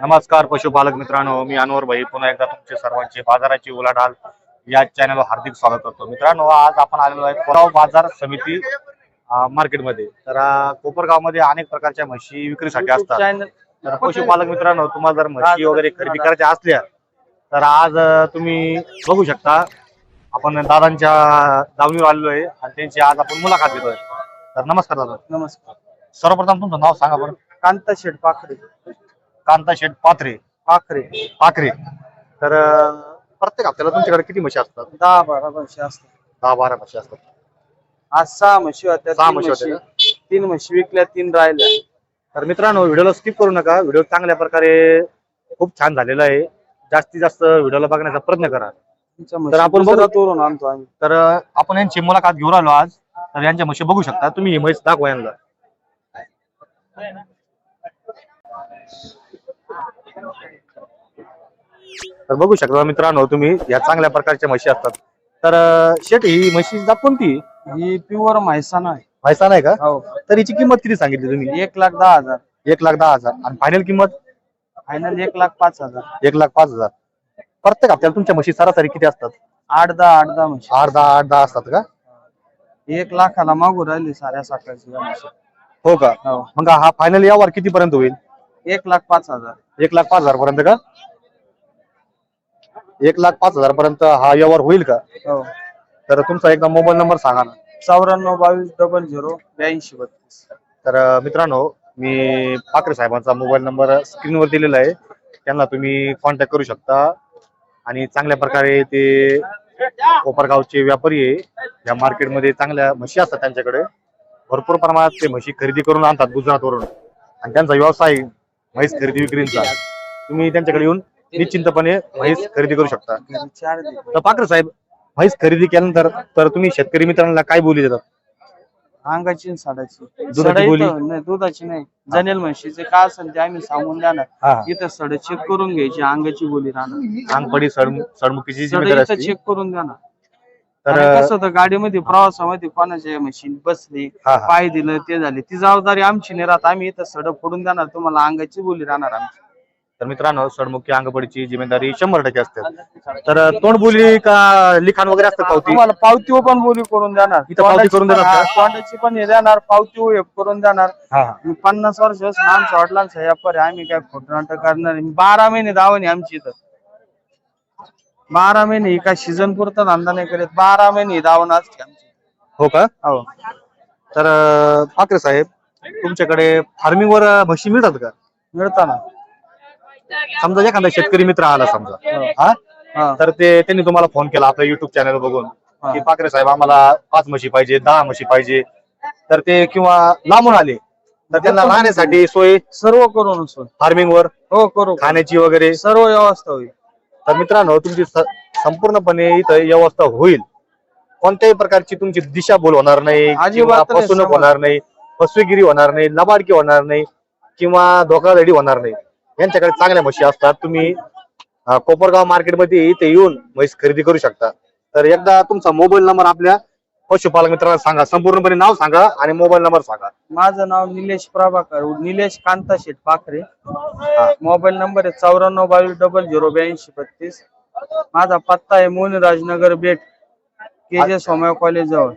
नमस्कार पशुपालक मित्रांनो. मी अनवर भाई. पुन्हा एकदा तुमचे सर्वांचे बाजाराची उलाढाल या चॅनलवर हार्दिक स्वागत करतो. मित्रांनो आज आपण आलेलो आहे कोराव बाजार समिती मार्केटमध्ये तर अं, कोपरगावमध्ये अनेक प्रकारच्या म्हशी विक्रीसाठी असतात. चॅनल तर पशुपालक मित्रांनो तुम्हाला जर म्हशी वगैरे खरेदी करायच्या असल्या तर आज तुम्ही बघू शकता. आपण दादांच्या दावणीवर आलेलो आहे आणि त्यांची आज आपण मुलाखत घेतोय. तर नमस्कार दादा. नमस्कार. सर्वप्रथम तुमचं नाव सांगा बरं. कांता शेठ पाखरे. कांता शेठ पात्रे. पाखरे. पाखरे. तर अं, प्रत्येक हप्त्याला तुमच्याकडे किती म्हशी असतात? दहा बारा म्हशी असतात. दहा बारा म्हशी असतात. आज सहा म्हशी होत्या सहा तीन म्हशी होत्या म्हशी तीन म्हशी विकल्या तीन राहिल्या. तर मित्रांनो व्हिडिओला स्किप करू नका. व्हिडिओ चांगल्या प्रकारे खूप छान झालेला आहे. जास्तीत जास्त व्हिडिओला बघण्याचा प्रयत्न करा. तुमच्या तर म्हशी आपण बघू. आणतो आम्ही. तर अं, आपण यांची मुलाखत घेऊन आलो आज. तर यांच्या म्हशी बघू शकता. तुम्ही ही म्हैस दाखवा यांना. तर बघू शकता मित्रांनो तुम्ही या चांगल्या प्रकारच्या म्हशी असतात. तर अं, शेठ ही म्हशी जात कोणती? ही प्युअर म्हैसाण आहे. म्हैसा नाही का? हो. तर हिची किंमत किती सांगितली तुम्ही? एक लाख दहा हजार. एक लाख दहा हजार. आणि फायनल किंमत? फायनल एक लाख पाच हजार. एक लाख पाच हजार. प्रत्येक हप्त्याला तुमच्या म्हशी सरासरी किती असतात? आठ दहा आठ दहा म्हशी. आठ दहा आठ दहा असतात का? एक लाखाला मागू राहिली साऱ्या साखरची म्हशी. हो का? हो. मग हा फायनल यावर किती पर्यंत होईल? एक लाख पाच हजार. एक लाख पाच हजार पर्यंत का? एक लाख पाच हजार पर्यंत हा व्यवहार होईल का? हो. तर तुमचा एकदा मोबाईल नंबर सांगा ना. चौऱ्याण्णव बावीस डबल झिरो ब्याऐंशी बत्तीस. तर अं, मित्रांनो मी पाकरे साहेबांचा मोबाईल नंबर स्क्रीनवर दिलेला आहे. त्यांना तुम्ही कॉन्टॅक्ट करू शकता. आणि चांगल्या प्रकारे ते कोपरगावचे व्यापारी आहे. या मार्केटमध्ये चांगल्या म्हशी असतात त्यांच्याकडे. भरपूर प्रमाणात ते म्हशी खरेदी करून आणतात गुजरातवरून. आणि त्यांचा व्यवसाय म्हैस खरेदी विक्रीचा. तुम्ही त्यांच्याकडे येऊन निश्चिंतपणे म्हैस खरेदी करू शकता. तर पाकरे साहेब म्हैस खरेदी केल्यानंतर तर तुम्ही शेतकरी मित्रांना काय बोली देतात? अंगाची आणि साडाची. दुधाची बोली? नाही दुधाची नाही. जनेल म्हशीचे काय असेल ते आम्ही सांगून देणार हा इथं सड चेक करून घ्यायची अंगाची बोली राहणार. अंगपडी सड सडमुखीची सड जिम्मेदारी इथं असते चेक करून देणार. तर कसं होतं गाडीमध्ये प्रवासामध्ये कोणाच्या मशीन बसली हा, हा. पाय दिलं ते झाले. ती जबाबदारी आमची नाही राहत. आम्ही इथं सड फोडून देणार तुम्हाला अंगाची बोली राहणार आमची. तर मित्रांनो सडमुखी अंगपडीची जिम्मेदारी शंभर टक्के असते. तर तोंडबोली का लिखाण वगैरे असतं पावती? तुम्हाला पावती पण बोली करून देणार. इथं पावती करून देणार का? तोंडाची पण हे देणार पावती हे करून देणार. हा हा. मी पन्नास वर्षापासून आमच्या वडिलांचा व्यापार आहे. आम्ही काय खोटं नाटक करणार नाही. बारा महिने दावणी आमची इथं. बारा महिने काय सीझन पुरता धंदा नाही करत. बारा महिने दावण असते आमची हो का? हो. तर ठाकरे साहेब तुमच्याकडे फार्मिंग वर म्हशी मिळतात का? मिळताना. समजा एखादा शेतकरी मित्र आला समजा हा. हा? तर ते त्यांनी तुम्हाला फोन केला आपल्या युट्यूब चॅनल बघून हा. की पाकरे साहेब आम्हाला पाच म्हशी पाहिजे दहा म्हशी पाहिजे. तर ते किंवा लांबून आले तर त्यांना राहण्यासाठी सोय सर्व करून सोय. फार्मिंग वर हो करू. खाण्याची वगैरे? सर्व व्यवस्था होईल. तर मित्रांनो तुमची संपूर्णपणे इथं व्यवस्था होईल. कोणत्याही प्रकारची तुमची दिशा बोल होणार नाही फसवणूक. होणार नाही फसवेगिरी होणार नाही लबाडकी होणार नाही किंवा धोकाधडी होणार नाही. यांच्याकडे चांगल्या म्हशी असतात. तुम्ही कोपरगाव मार्केटमध्ये इथे येऊन म्हैस खरेदी करू शकता. तर एकदा तुमचा मोबाईल नंबर आपल्या पशुपालक मित्रांना सांगा. संपूर्णपणे नाव सांगा आणि मोबाईल नंबर सांगा. माझं नाव निलेश प्रभाकर निलेश कांता शेठ पाखरे. मोबाईल नंबर आहे चौऱ्याण्णव बावीस डबल झिरो ब्याऐंशी बत्तीस. माझा पत्ता आहे मोनी राजनगर बेट के जे सोमया कॉलेज जवळ.